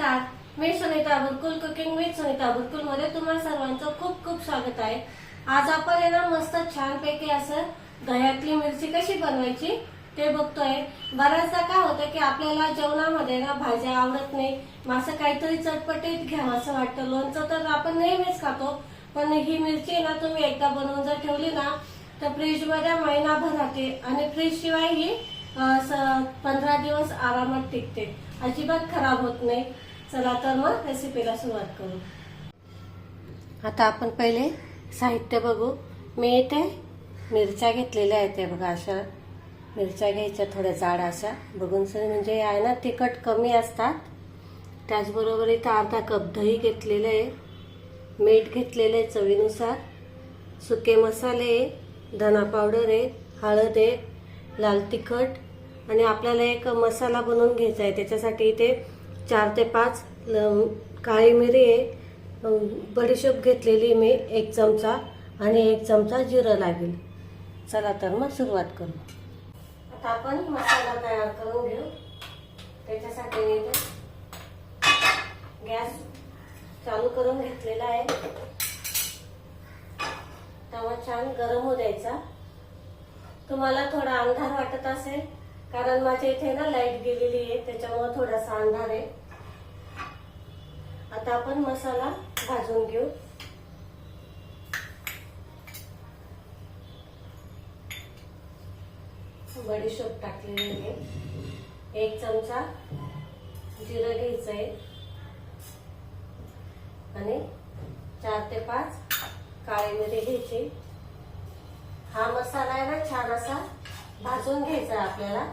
नमस्कार. मी Sunita Burkul cooking with Sunita बुरकुलमध्ये तुम्हाला सर्वांचं खूप खूप स्वागत आहे. आज आपण आहे ना मस्त छानपैकी असं दह्यातली मिरची कशी बनवायची ते बघतोय. बऱ्याचदा काय होतं की आपल्याला जेवणामध्ये ना भाज्या आवडत नाही. मग असं काहीतरी चटपटीत घ्यावं असं वाटतं. लोणचं तर आपण नेहमीच खातो. पण ही मिरची ना तुम्ही एकदा बनवून जर ठेवली ना तर फ्रीजमध्ये महिनाभर राहते. आणि फ्रीज शिवाय ही पंधरा दिवस आरामात टिकते. अजिबात खराब होत नाही. चला तर मग रेसिपीला सुरुवात करू. आता आपण पहिले साहित्य बघू. मी इथे मिरच्या घेतलेल्या आहेत बघा अशा. मिरच्या घ्यायच्या थोड्या जाड अशा. बघून सर म्हणजे आहे ना तिखट कमी असतात. त्याचबरोबर इथं अर्धा कप दही घेतलेलं आहे. मीठ घेतलेलं आहे चवीनुसार. सुके मसाले आहे. धना पावडर आहे. हळद आहे. लाल तिखट आणि आपल्याला एक मसाला बनवून घ्यायचा आहे. त्याच्यासाठी इथे चार ते पाच ल- काळी मिरी आहे. बडीशेप घेतलेली मी एक चमचा आणि एक चमचा जिरं लागेल. चला तर मग सुरुवात करू. आता आपण मसाला तयार करून घेऊ. त्याच्यासाठी मी इथे गॅस चालू करून घेतलेला आहे. तवा छान गरम होऊ द्यायचा. तुम्हाला थोडा अंधार वाटत असेल कारण माझ्या इथे ना लाइट गेलेली आहे त्याच्यामुळे थोडासा अंधार आहे. आता आपण मसाला भाजून घेऊ. बडीशोप टाकलेली आहे. एक चमचा जिरं घ्यायचं आहे. आणि चार ते पाच काळी मिरी घ्यायची. हा मसाला आहे ना छान असा भाजून घ्यायचा आहे आपल्याला.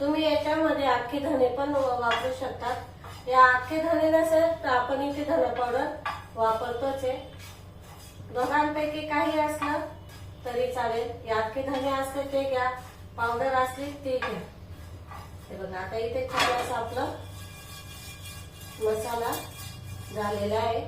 तुम्ही याच्यामध्ये अख्खे धने पण वापरू शकतात. या अख्खे धने नसेल तर आपण इथे धने पावडर वापरतोच आहे. दोघांपैकी काही असलं तरी चालेल. या अख्खे धने असले ते घ्या पावडर असली ते घ्या. हे बघा आता इथे छान असं आपलं मसाला झालेला आहे.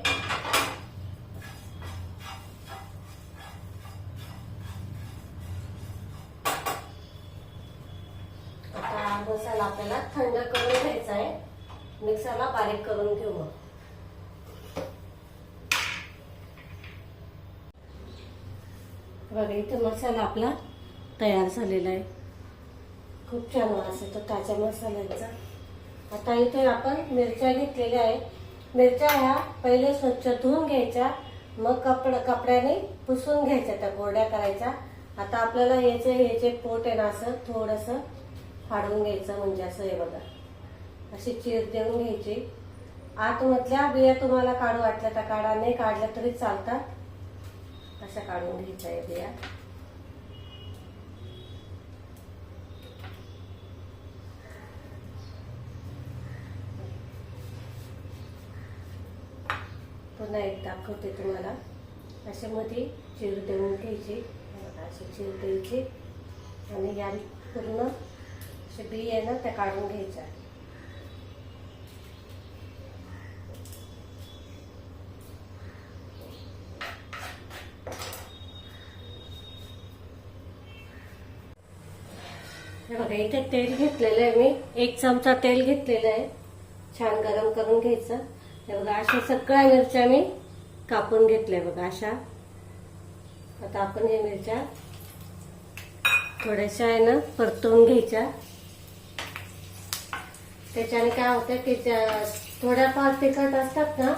मिक्सरला बारीक करून घेऊ बघा इथे मसाला आपला तयार झालेला आहे. खूप छान वास येतो ताज्या मसाल्यांचा. आता इथे आपण मिरच्या घेतलेल्या आहे मिरच्या ह्या पहिले स्वच्छ धुवून घ्यायच्या मग कपड कपड्याने पुसून घ्यायच्या त्या कोरड्या करायच्या. आता आपल्याला याचे हे जे पोट आहे ना असं थोडंसं फाडून घ्यायचं म्हणजे असं हे बघा. अशी चीर देऊन घ्यायची. आतमधल्या बिया तुम्हाला काढू वाटल्या तर काढा नाही काढल्या तरी चालतात. अशा काढून घ्यायच्या आहे बिया. पुन्हा एक दाखवते तुम्हाला. असे मध्ये चीर देऊन घ्यायची. असे चिर अशी चीर द्यायची. आणि या पूर्ण असे बी आहे ना त्या काढून घ्यायच्या. हे बघा इथे तेल घेतलेलं आहे मी. एक चमचा तेल घेतलेलं आहे. छान गरम करून घ्यायचं. हे बघा अशा सगळ्या मिरच्या मी कापून घेतल्या बघा अशा. आता आपण हे मिरच्या थोड्याशा आहे ना परतवून घ्यायच्या. त्याच्याने काय होतं की थोड्याफार तिखट असतात ना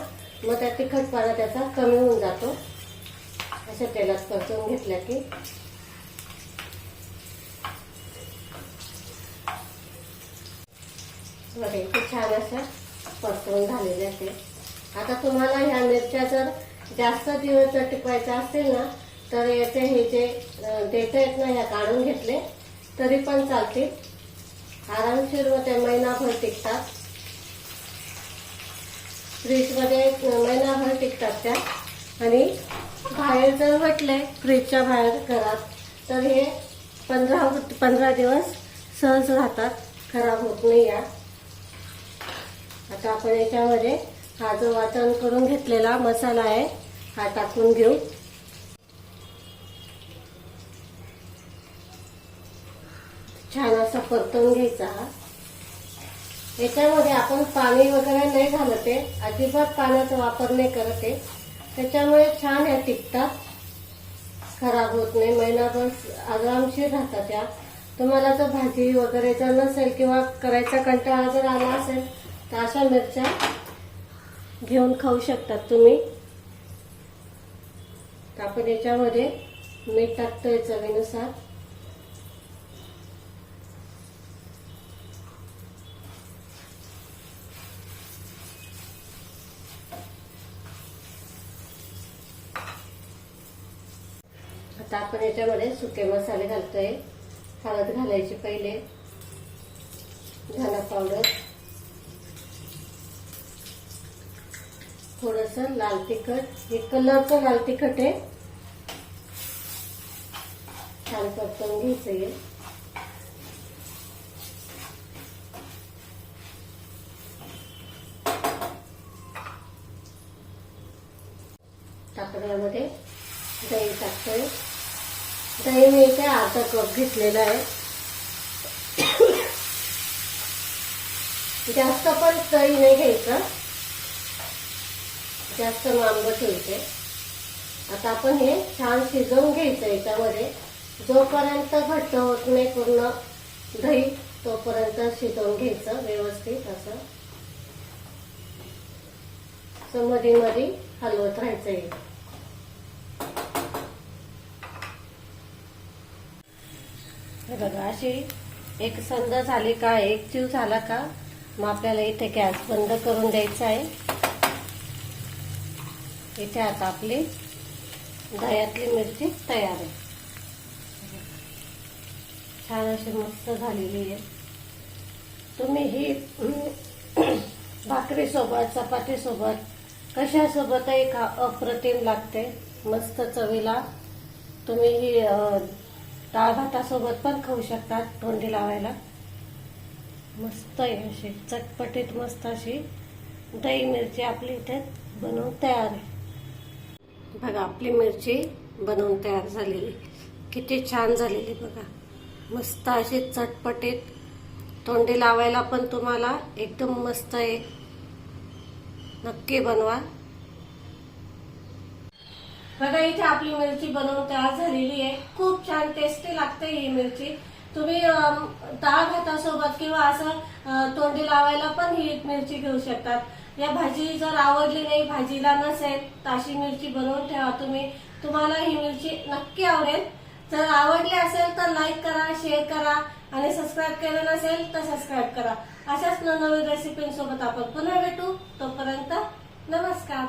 मग त्या तिखटपणा त्याचा कमी होऊन जातो. अशा तेलात परतवून घेतल्या की. बघा इथे छान अशा परतवून झालेल्या आहेत आता तुम्हाला ह्या मिरच्या जर जास्त दिवस जर टिकवायच्या असतील ना तर याचे हे जे देत आहेत ना ह्या काढून घेतले तरी पण चालतील. आरामशीर व ते महिनाभर टिकतात. फ्रीजमध्ये महिनाभर टिकतात त्या. आणि बाहेर जर म्हटले फ्रीजच्या बाहेर घरात तर हे पंधरा पंधरा दिवस सहज राहतात. खराब होत नाही या. आता आपण याच्यामध्ये हा जो वाटण करून घेतलेला मसाला आहे हा टाकून घेऊ. छान असा परतून घ्यायचा हा. याच्यामध्ये आपण पाणी वगैरे नाही घालत आहे अजिबात पाण्याचा वापर नाही करत आहे. त्याच्यामुळे छान ह्या टिकतात. खराब होत नाही महिनाभर आरामशीर राहतात या तुम्हाला जर भाजी वगैरे जर नसेल किंवा करायचा कंटाळा जर आला असेल तर अशा मिरच्या घेऊन खाऊ शकतात तुम्ही. आपण याच्यामध्ये मीठ टाकतोय चवीनुसार. आता आपण याच्यामध्ये सुके मसाले घालतोय. हळद घालायची पहिले. धना पावडर. थोडस लाल तिखट हे कलरचं लाल तिखट आहे. छान परतून घ्यायचं येईल टाकण्यामध्ये दही टाकतोय. दही मी इथे अर्धा कप घेतलेला आहे. जास्त पण दही नाही घ्यायचं. जास्त आंबट होते आता आपण हे छान शिजवून घ्यायचं याच्यामध्ये. जोपर्यंत घट्ट होत नाही पूर्ण दही तोपर्यंत शिजवून घ्यायचं व्यवस्थित असं. असं मध्ये मध्ये हलवत राहायचं हे. बघा अशी एक संद झाली का एक चिव झाला का मग आपल्याला इथे गॅस बंद करून द्यायचा आहे. इथे आता आपली दह्यातली मिरची तयार आहे. छान अशी मस्त झालेली आहे. तुम्ही ही भाकरीसोबत चपातीसोबत कशासोबतही खा अप्रतिम लागते. मस्त चवीला. तुम्ही ही डाळ भातासोबत पण खाऊ शकतात तोंडी लावायला. मस्त आहे अशी चटपटीत मस्त अशी दही मिरची आपली इथे बनवून तयार आहे. बघा आपली मिरची बनवून तयार झालेली किती छान झालेली बघा. मस्त अशी चटपटीत तोंडी लावायला पण तुम्हाला एकदम मस्त आहे. नक्की बनवा. बघा इथे आपली मिरची बनवून तयार झालेली आहे. खूप छान टेस्टी लागते ही मिरची. तुम्ही अम, डाळ भातासोबत किंवा असं तोंडी लावायला पण ही मिरची घेऊ शकतात. या भाजी जर आवडली नाही भाजीला नसेल तर अशी मिरची बनवून ठेवा तुम्ही. तुम्हाला ही मिरची नक्की आवडेल. जर आवडली असेल तर लाईक करा शेअर करा. आणि सबस्क्राईब केलं नसेल तर सबस्क्राईब करा. अशाच नवनवीन रेसिपींसोबत आपण पुन्हा भेटू. तोपर्यंत नमस्कार.